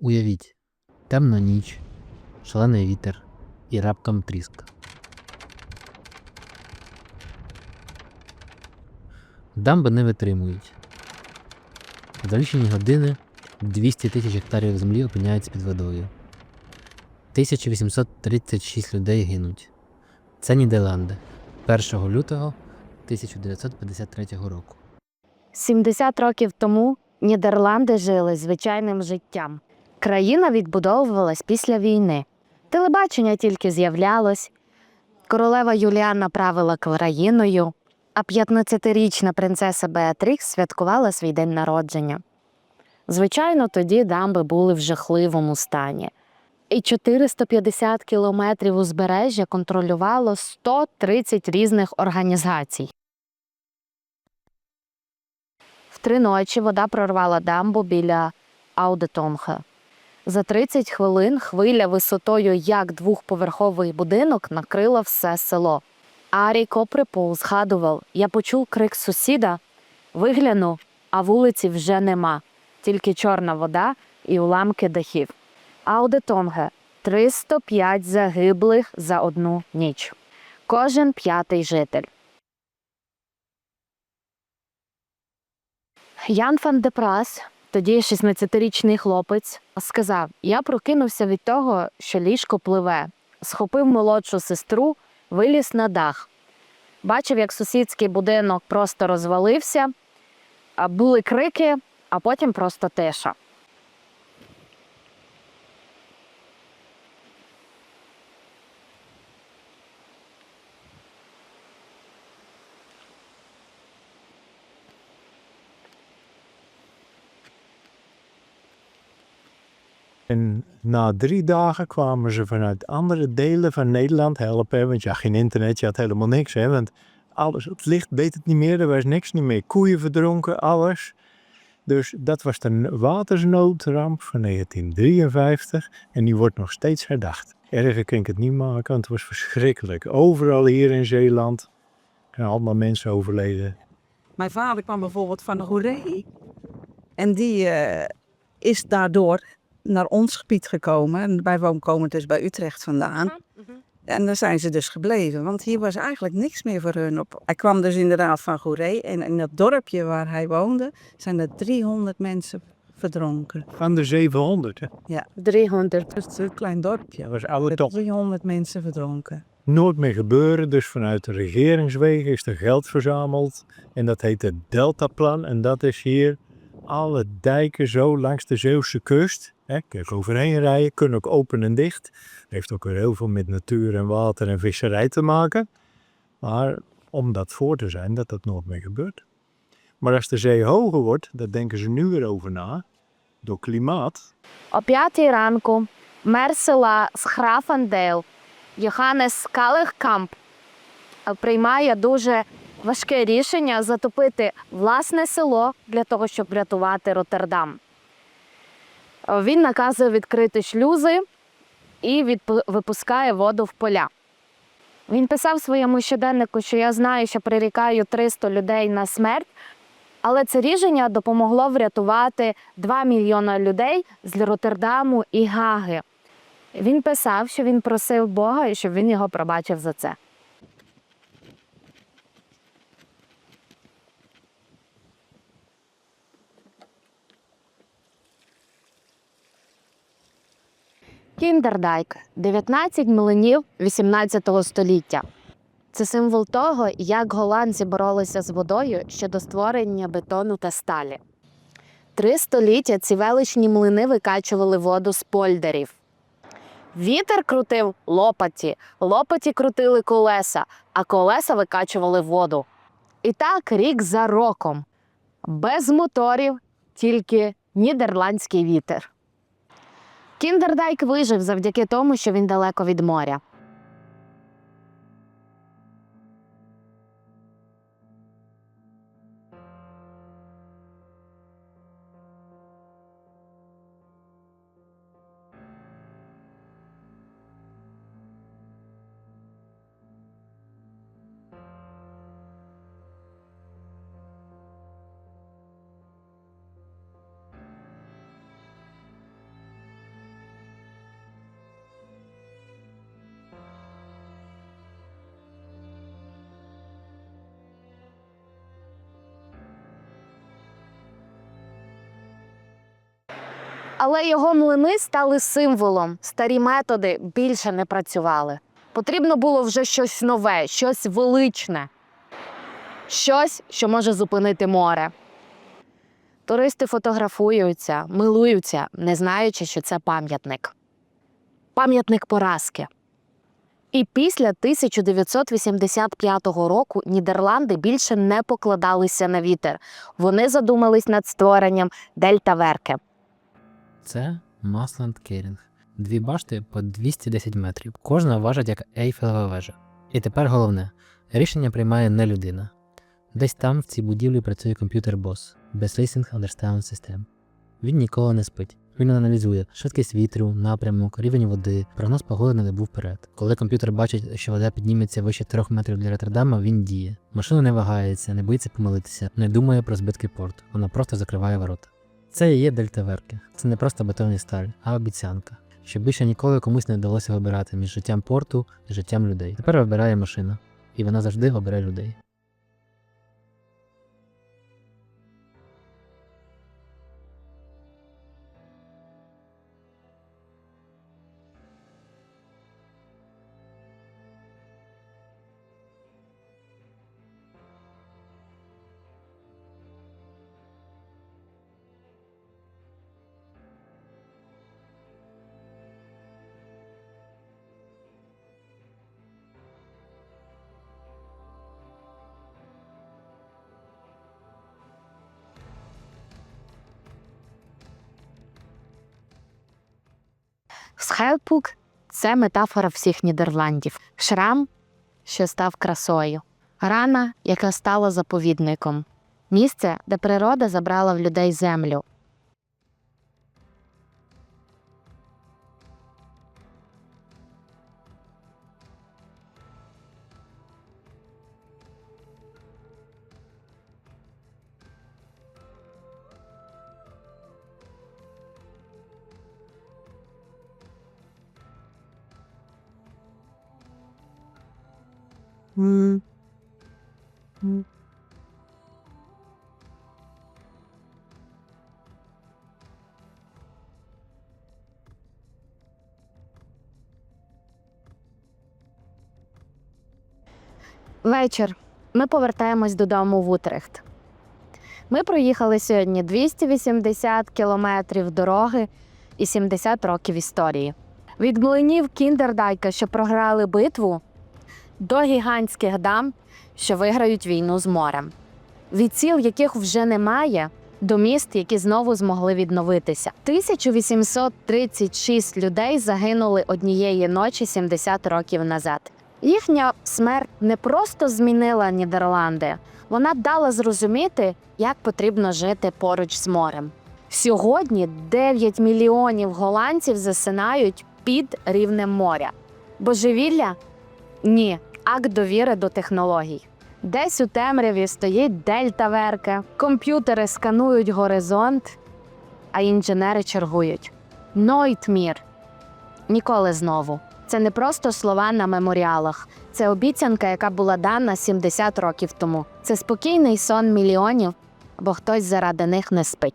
Уявіть, темна ніч, шалений вітер і раптом тріск. Дамби не витримують. За лічені години 200 тисяч гектарів землі опиняються під водою. 1836 людей гинуть. Це Нідерланди 1 лютого 1953 року. 70 років тому Нідерланди жили звичайним життям. Країна відбудовувалась після війни. Телебачення тільки з'являлось. Королева Юліана правила країною, а 15-річна принцеса Беатрікс святкувала свій день народження. Звичайно, тоді дамби були в жахливому стані. І 450 кілометрів узбережжя контролювало 130 різних організацій. В три ночі вода прорвала дамбу біля Аудетонга. За 30 хвилин хвиля висотою як двохповерховий будинок накрила все село. Арій Коприпол згадував: я почув крик сусіда, виглянув, а вулиці вже нема, тільки чорна вода і уламки дахів. Аудетонге 305 загиблих за одну ніч. Кожен п'ятий житель. Ян Фан де Прас, тоді 16-річний хлопець, сказав: Я прокинувся від того, що ліжко пливе, схопив молодшу сестру, виліз на дах. Бачив, як сусідський будинок просто розвалився, були крики, а потім просто тиша. En na drie dagen kwamen ze vanuit andere delen van Nederland helpen. Want ja, geen internet, je had helemaal niks. Hè, want alles, het licht deed het niet meer, er was niks niet meer. Koeien verdronken, alles. Dus dat was de watersnoodramp van 1953. En die wordt nog steeds herdacht. Erger kan ik het niet maken, want het was verschrikkelijk. Overal hier in Zeeland zijn allemaal mensen overleden. Mijn vader kwam bijvoorbeeld van Goeree. En die eh, is daardoor naar ons gebied gekomen. En wij komen dus bij Utrecht vandaan. En daar zijn ze dus gebleven. Want hier was eigenlijk niks meer voor hun. Op. Hij kwam dus inderdaad van Goeree. En in dat dorpje waar hij woonde zijn er 300 mensen verdronken. Van de 700, hè. 300. Dus het is een klein dorpje. Dat was oude toch. 300 mensen verdronken. nooit meer gebeuren. Dus vanuit de regeringswegen is er geld verzameld. En dat heet het Deltaplan. En dat is hier alle dijken zo langs de Zeeuwse kust. Hè, kun je overheen rijden, kunnen ook open en dicht. Heeft ook weer heel veel met natuur en water en visserij te maken. Maar om dat voor te zijn dat dat nooit meer gebeurt. Maar als de zee hoger wordt, daar denken ze nu weer over na. Door klimaat. О п'ятій ранку мер села Схрафандейл Йоханнес Калехкамп е, приймає дуже важке рішення затопити власне село для того, щоб врятувати Роттердам. Е, Він наказує відкрити шлюзи і відпу- випускає воду в поля. Він писав своєму щоденнику, що я знаю, що прирікаю 300 людей на смерть, але це рішення допомогло врятувати 2 мільйона людей з Роттердаму і Гаги. Він писав, що він просив Бога і щоб він його пробачив за це. Кіндердайк 19 млинів 18 століття. Це символ того, як голландці боролися з водою щодо створення бетону та сталі. Три століття ці величні млини викачували воду з польдерів. Вітер крутив лопаті, лопаті крутили колеса, а колеса викачували воду. І так рік за роком. Без моторів, тільки нідерландський вітер. Кіндердайк вижив завдяки тому, що він далеко від моря. Але його млини стали символом. Старі методи більше не працювали. Потрібно було вже щось нове, щось величне, щось, що може зупинити море. Туристи фотографуються, милуються, не знаючи, що це пам'ятник. Пам'ятник поразки. І після 1985 року Нідерланди більше не покладалися на вітер. Вони задумались над створенням Дельта Верке. Це Масленд Керінг. Дві башти по 210 метрів. Кожна важить як Ейфелева вежа. І тепер головне: рішення приймає не людина. Десь там, в цій будівлі, працює комп'ютер бос без Listening Understand System. Він ніколи не спить. Він аналізує швидкість вітру, напрямок, рівень води, прогноз погоди на добу вперед. Коли комп'ютер бачить, що вода підніметься вище 3 метрів для Роттердама, він діє. Машина не вагається, не боїться помилитися, не думає про збитки порту. Вона просто закриває ворота. Це і є дельтаверки. Це не просто бетонні сталь, а обіцянка. Щоб більше ніколи комусь не вдалося вибирати між життям порту і життям людей. Тепер вибирає машина, і вона завжди обере людей. Схелпук це метафора всіх Нідерландів. Шрам, що став красою, рана, яка стала заповідником, місце, де природа забрала в людей землю. Вечір. Ми повертаємось додому в Утрехт. Ми проїхали сьогодні 280 кілометрів дороги і 70 років історії. Від млинів Кіндердайка, що програли битву, до гігантських дам, що виграють війну з морем. Від сіл, яких вже немає, до міст, які знову змогли відновитися. 1836 людей загинули однієї ночі 70 років назад. Їхня смерть не просто змінила Нідерланди, вона дала зрозуміти, як потрібно жити поруч з морем. Сьогодні 9 мільйонів голландців засинають під рівнем моря. Божевілля? Ні, акт довіри до технологій. Десь у темряві стоїть дельта верка, комп'ютери сканують горизонт, а інженери чергують. Нойтмір. Ніколи знову. Це не просто слова на меморіалах. Це обіцянка, яка була дана 70 років тому. Це спокійний сон мільйонів, бо хтось заради них не спить.